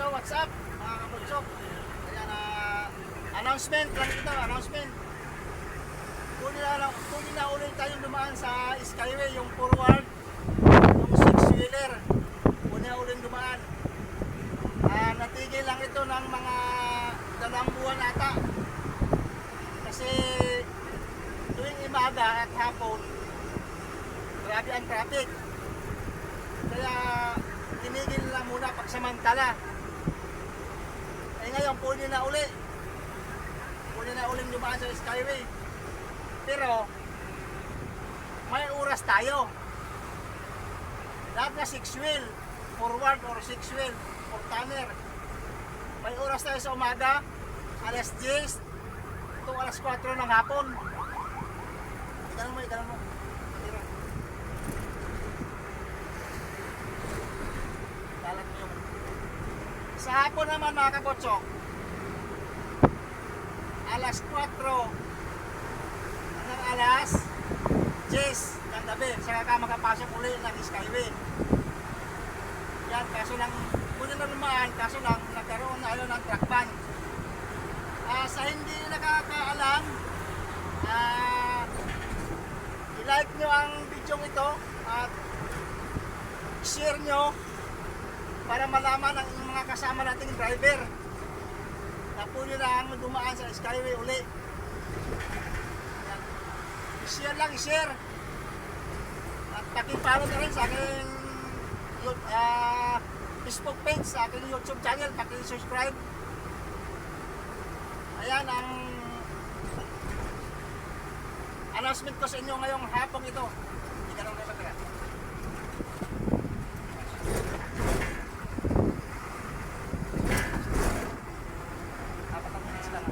So what's up mga kabutsok? Ayan na announcement lang ito, announcement. Kunin na, kunin na ulit tayong dumaan sa Skyway, yung forward, yung six-wheeler. Kunin na ulit dumaan. Ah, natigil lang ito ng mga dalawang buwan ata. Kasi tuwing imaga at hapon, grabe ang traffic. Kaya tinigil lang muna pagsamantala. Eh ngayon, pwede na uli. Pwede na uling dumaan sa Skyway. Pero, may oras tayo. Lahat na six wheel, forward or six wheel, or tanner. May oras tayo sa umaga, alas 10, ito alas 4 ng hapon. Itanong mo, itanong mo. Tira. Dalat mo yung... Sa hapon naman mga kabotsok, alas 4 hanggang alas 10 ng gabi, saka ka makapasok uli ng Skyway. Yan, kaso lang, muna na lumaan, kaso lang, nagkaroon na ano ng truck ban. Ah, sa hindi nakakaalam, ah, i-like nyo ang video ito at share nyo para malaman ang mga kasama nating driver na pwede lang dumaan sa Skyway uli. I-share lang, i-share. At pakipalo na rin sa aking ah, Facebook page, sa aking YouTube channel, paki-subscribe. Ayan ang announcement ko sa inyo ngayong hapong ito. Hindi ka lang kayo matira. Apat ang minutes lang.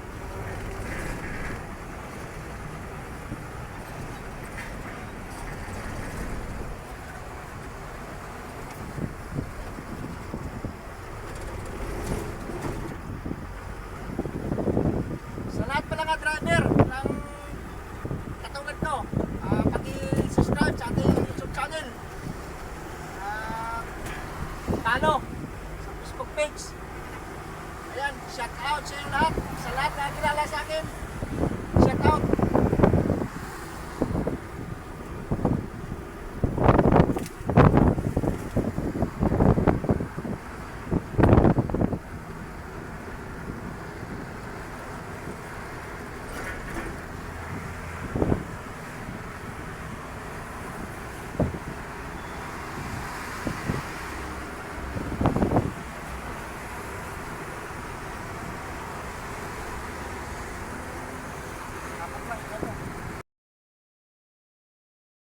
Sa lahat pala nga driver ng katulad ko, ah, paki-subscribe sa ating YouTube channel. Ah, follow sa Facebook page. Ayan, shout out sa lahat. Sa lahat